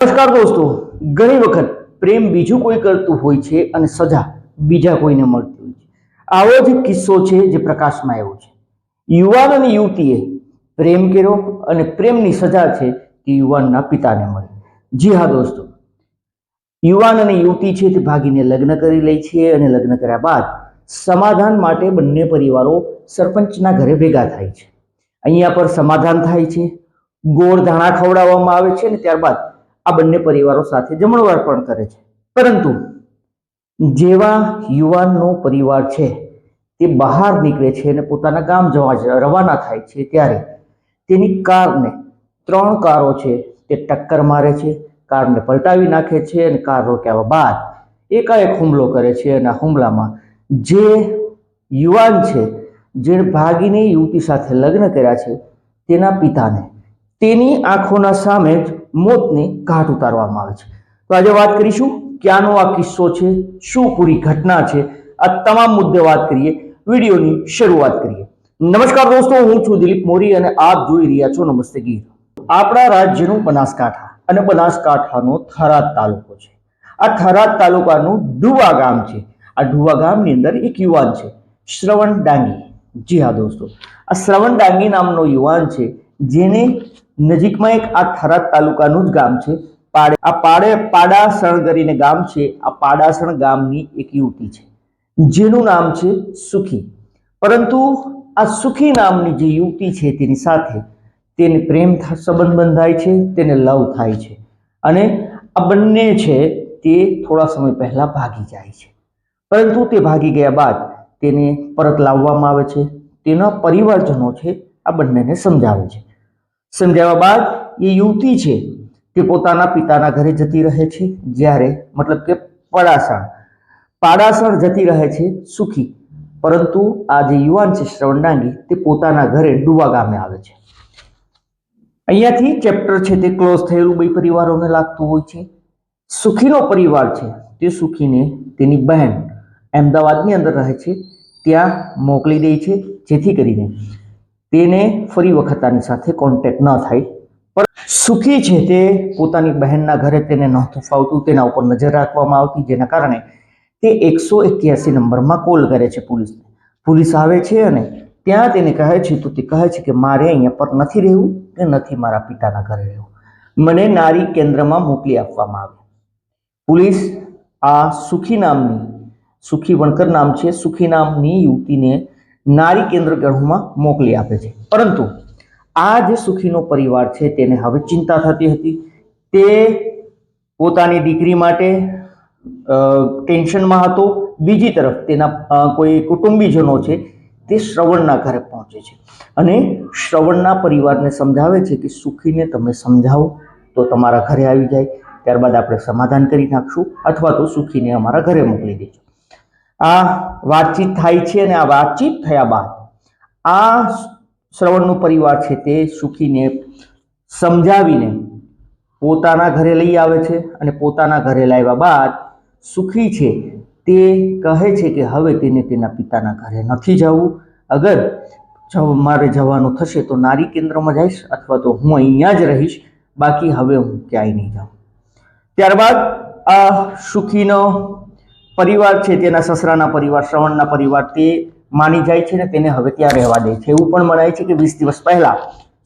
નમસ્કાર દોસ્તો, ઘણી વખત પ્રેમ બીજું કોઈ કરતું હોય છે અને સજા બીજા કોઈને મળતી હોય છે. આવો જ કિસ્સો છે જે પ્રકાશમાં આવ્યો છે. યુવાન અને યુવતીએ પ્રેમ કર્યો અને પ્રેમની સજા છે તે યુવાનના પિતાને મળી. જી હા દોસ્તો, યુવાન અને યુવતી છે તે ભાગીને લગ્ન કરી લે છે અને લગ્ન કર્યા બાદ સમાધાન માટે બંને પરિવારો સરપંચના ઘરે ભેગા થાય છે. અહીંયા પર સમાધાન થાય છે, ગોળ ધાણા ખવડાવવામાં આવે છે અને ત્યારબાદ આ બંને પરિવારો સાથે જમણવાર પણ કરે છે. પરંતુ જેવા યુવાનનો પરિવાર છે, તે બહાર નીકળે છે અને પોતાના ગામ જવા રવાના થાય છે ત્યારે તેની કારને ત્રણ કારો છે, તે ટક્કર મારે છે, કારને પલટાવી નાખે છે અને કાર રોક્યા બાદ એકાએક હુમલો કરે છે અને આ હુમલામાં જે યુવાન છે, જેણે ભાગીને યુવતી સાથે લગ્ન કર્યા છે, તેના પિતાને તેની આંખોના સામે જ મોતને ઘાટ ઉતારવામાં આવે છે. તો આજે વાત કરીશું ક્યાંનો આ કિસ્સો છે, શું પૂરી ઘટના છે? આ તમામ મુદ્દે વાત કરીએ, વિડીયોની શરૂઆત કરીએ. નમસ્કાર દોસ્તો, હું છું દિલીપ મોરી અને આપ જોઈ રહ્યા છો નમસ્તે ગીર આપણા રાજ્યનું બનાસકાંઠા અને બનાસકાંઠાનો થરાદ તાલુકો છે. આ થરાદ તાલુકાનું ડુવા ગામ છે. આ ડુવા ગામની અંદર એક યુવાન છે, શ્રવણ ડાંગી. જી હા દોસ્તો, આ શ્રવણ ડાંગી નામનો યુવાન છે, જેને નજીકમાં એક આ થરાદ તાલુકાનું જ ગામ છે. પાડે આ પાડે પાડાસણ કરીને ગામ છે. આ પાડાસણ ગામની એક યુવતી છે. જેનું નામ છે સુખી. પરંતુ આ સુખી નામની જે યુવતી છે તેની સાથે તેને પ્રેમ સંબંધ બંધાય છે, તેને લવ થાય છે. અને આ બંને છે તે થોડા સમય પહેલાં ભાગી જાય છે. પરંતુ તે ભાગી ગયા બાદ તેને પરત લાવવામાં આવે છે. તેના પરિવારજનો છે આ બંનેને સમજાવે છે. સમજાવ્યા બાદ એ યુવતી છે તે પોતાના પિતાના ઘરે જતી રહે છે. જ્યારે મતલબ કે પડાસણ, પાડાસણ જતી રહે છે સુખી. પરંતુ આ જે યુવાન છે શ્રવણડાંગી તે પોતાના ઘરે ડુવા ગામે આવે છે. અહીંયાથી ચેપ્ટર છે તે ક્લોઝ થયેલું બે પરિવારોને લાગતું હોય છે. સુખીનો પરિવાર છે તે સુખીને તેની બહેન અમદાવાદની અંદર રહે છે. ત્યાં મોકલી દે છે, જેથી કરીને તેને ફરી વખત આની સાથે કોન્ટેક્ટ ન થાય. પણ સુખી છે તે પોતાની બહેનના ઘરે તેને નહોતું ફાવતું તેના ઉપર નજર રાખવામાં આવતી, જેના કારણે તે એકસો એક્યાસી નંબરમાં કોલ કરે છે પોલીસને. પોલીસ આવે છે અને ત્યાં તેને કહે છે, તો તે કહે છે કે મારે અહીંયા પર નથી રહેવું કે નથી મારા પિતાના ઘરે રહેવું. મને નારી કેન્દ્રમાં મોકલી આપવામાં આવે. પોલીસ આ સુખી નામની, સુખી વણકર નામ છે, સુખી નામની યુવતીને નારી કેન્દ્ર ગૃહમાં મોકલી આપે છે. પરંતુ આ જે સુખીનો પરિવાર છે તેને હવે ચિંતા થતી હતી. તે પોતાની દીકરી માટે ટેન્શનમાં હતો. બીજી તરફ તેના કોઈ કુટુંબીજનો છે તે શ્રવણના ઘરે પહોંચે છે. અને શ્રવણના પરિવારને સમજાવે છે કે સુખીને તમે સમજાવો તો તમારા ઘરે આવી જાય. ત્યારબાદ આપણે સમાધાન કરી નાખશું અથવા તો સુખીને અમારા ઘરે મોકલી દેજો આ વાતચીત થાય છે અને આ વાતચીત થયા બાદ આ શ્રવણનો પરિવાર છે તે સુખીને સમજાવીને પોતાના ઘરે લઈ આવે છે અને પોતાના ઘરે લાવ્યા બાદ સુખી છે તે કહે છે કે હવે તેને તેના પિતાના ઘરે નથી જવું. અગર મારે જવાનું થશે તો નારી કેન્દ્રમાં જઈશ અથવા તો હું અહીંયા જ રહીશ. બાકી હવે હું ક્યાંય નહીં જાઉં. ત્યારબાદ આ સુખીનો પરિવાર છે તેના સસરાના પરિવાર, શ્રવણના પરિવાર તે માની જાય છે ને તેને હવે ત્યાં રહેવા દે છે. એવું પણ મનાય છે કે વીસ દિવસ પહેલા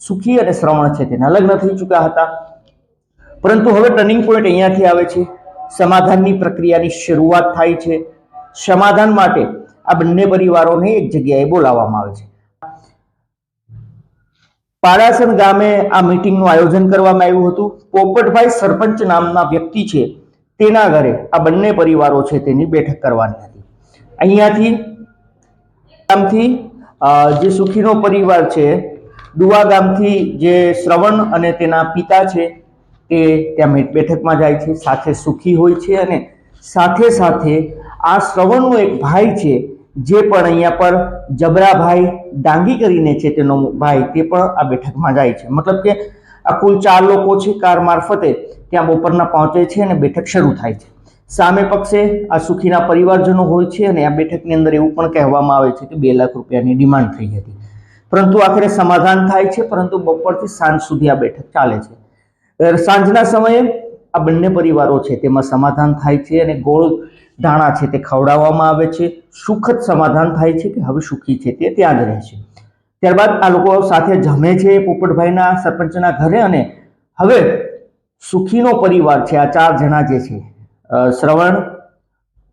સુખી અને શ્રવણ છે તેના લગ્ન થઈ ચૂક્યા હતા. પરંતુ હવે ટર્નિંગ પોઈન્ટ અહીંયાથી આવે છે. સમાધાનની પ્રક્રિયાની શરૂઆત થાય છે. સમાધાન માટે આ બંને પરિવારોને એક જગ્યાએ બોલાવવામાં આવે છે. પાડાસન ગામે આ મીટિંગનું આયોજન કરવામાં આવ્યું હતું. પોપટભાઈ સરપંચ નામના વ્યક્તિ છે. તેના ઘરે આ બંને પરિવારો છે તેની બેઠક કરવાની હતી. અહીંયાથી ગામથી જે સુખીનો પરિવાર છે, દુવા ગામથી જે શ્રવણ અને તેના પિતા છે, તે ત્યાં બેઠકમાં જાય છે. સાથે સુખી હોય છે અને સાથે સાથે આ શ્રવણનો એક ભાઈ છે, જે પણ અહીંયા પર જબરાભાઈ ડાંગી કરીને છે તેનો ભાઈ, તે પણ આ બેઠકમાં જાય છે. મતલબ કે આ કુલ ચાર લોકો છે કાર મારફતે ત્યાં બપોરના પહોંચે છે અને બેઠક શરૂ થાય છે. સામે પક્ષે આ સુખીના પરિવારજનો હોય છે અને આ બેઠકની અંદર એવું પણ કહેવામાં આવે છે કે બે લાખ રૂપિયાની ડિમાન્ડ થઈ હતી. પરંતુ આખરે સમાધાન થાય છે, પરંતુ બપોરથી સાંજ સુધી આ બેઠક ચાલે છે. સાંજના સમયે આ બંને પરિવારો છે તેમાં સમાધાન થાય છે અને ગોળ ધાણા છે તે ખવડાવવામાં આવે છે. સુખદ સમાધાન થાય છે કે હવે સુખી છે તે ત્યાં જ રહે છે. ત્યારબાદ આ લોકો સાથે જમે છે પોપટભાઈના સરપંચના ઘરે અને હવે સુખીનો પરિવાર છે, આ ચાર જણા જે છે શ્રવણ,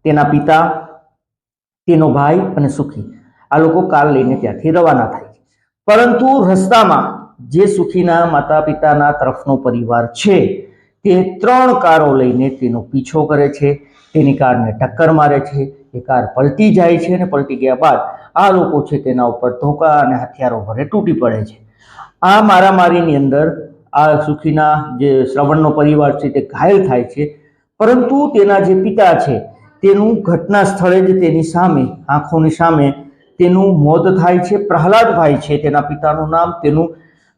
તેના પિતા, તેનો ભાઈ અને સુખી. આ લોકો કાર લઈને ત્યાંથી રવાના થાય છે. પરંતુ રસ્તામાં જે સુખીના માતા પિતાના તરફનો પરિવાર છે, તે ત્રણ કારો લઈને તેનો પીછો કરે છે. તેની કારને ટક્કર મારે છે. એ કાર પલટી જાય છે અને પલટી ગયા બાદ આ લોકો છે તેના ઉપર ધોકા અને હથિયારો ભરે તૂટી પડે છે. આ મારામારીની અંદર આ સુખીના જે શ્રવણનો પરિવાર છે તે ઘાયલ થાય છે. પરંતુ તેના જે પિતા છે તેનું ઘટના સ્થળે જ તેની સામે, આંખોની સામે તેનું મોત થાય છે. પ્રહલાદભાઈ છે તેના પિતાનું નામ, તેનું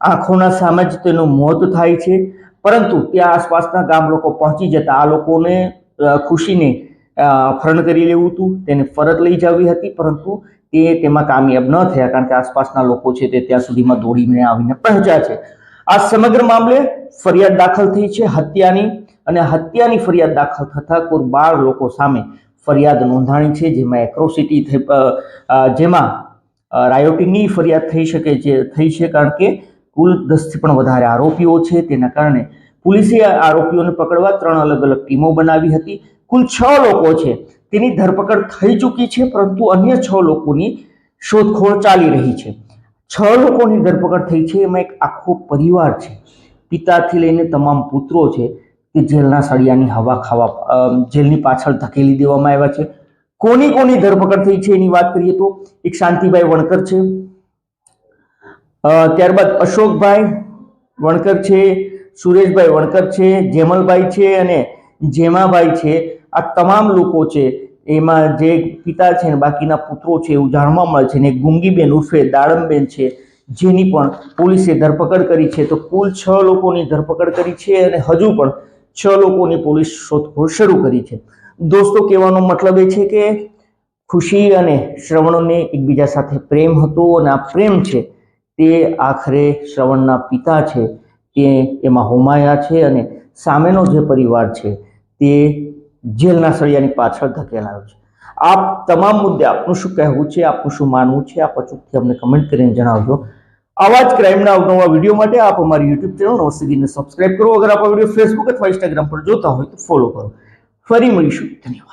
આંખોના સામે જ તેનું મોત થાય છે. પરંતુ ત્યાં આસપાસના ગામ લોકો પહોંચી જતા આ લોકોને ખુશીને અપહરણ કરી લેવું હતું તેને ફરજ લઈ જવી હતી, પરંતુ તે તેમાં કામયાબ ન થયા, કારણ કે આસપાસના લોકો છે તે ત્યાં સુધીમાં દોડીને આવીને પહોંચ્યા છે. આ સમગ્ર મામલે ફરિયાદ દાખલ થઈ છે હત્યાની, અને હત્યાની ફરિયાદ દાખલ થતા કુલ બાર લોકો સામે ફરિયાદ નોંધાણી છે, જેમાં એક્રોસિટી જેમાં રાયોટીની ફરિયાદ થઈ શકે છે, થઈ છે, કારણ કે કુલ દસથી પણ વધારે આરોપીઓ છે. તેના કારણે પોલીસે આરોપીઓને પકડવા ત્રણ અલગ અલગ ટીમો બનાવી હતી. કુલ છ લોકો છે. તેની ધરપકડ થઈ ચૂકી છે, પરંતુ અન્ય છ લોકોની શોધખોળ ચાલી રહી છે. છ લોકોની ધરપકડ થઈ છે, એમાં એક આખો પરિવાર છે. પિતાથી લઈને તમામ પુત્રો છે, તે જેલના સળિયાની હવા ખાવા જેલની પાછળ ધકેલી દેવામાં આવ્યા છે. કોની કોની ધરપકડ થઈ છે એની વાત કરીએ તો, એક શાંતિભાઈ વણકર છે. ત્યારબાદ અશોકભાઈ વણકર છે, સુરેશભાઈ વણકર છે, જેમલભાઈ છે અને જેમાભાઈ છે. આ તમામ લોકો છે, એમાં જે પિતા છે બાકીના પુત્રો છે એવું જાણવા મળે છે ને ગુંગીબેન ઉર્ફે દાડમબેન છે, જેની પણ પોલીસે ધરપકડ કરી છે. તો કુલ છ લોકોની ધરપકડ કરી છે અને હજુ પણ છ લોકોની પોલીસ શોધખોળ શરૂ કરી છે. દોસ્તો, કહેવાનો મતલબ એ છે કે ખુશી અને શ્રવણને એકબીજા સાથે પ્રેમ હતો અને આ પ્રેમ છે તે આખરે શ્રવણના પિતા છે તે એમાં હોમાયા છે અને સામેનો જે પરિવાર છે તે જેલના સળિયાની પાછળ ધકેલાયો છે. આ તમામ મુદ્દે આપનું શું કહેવું છે, આપનું શું માનવું છે, આપ અચૂકથી અમને કમેન્ટ કરીને જણાવજો. આવા જ ક્રાઇમના અવનવા વીડિયો માટે આપ અમારી યુટ્યુબ ચેનલ નવસીદીને સબસ્ક્રાઇબ કરો. અગર આપ વીડિયો ફેસબુક અથવા ઇન્સ્ટાગ્રામ પર જોતા હોય તો ફોલો કરો. ફરી મળીશું. ધન્યવાદ.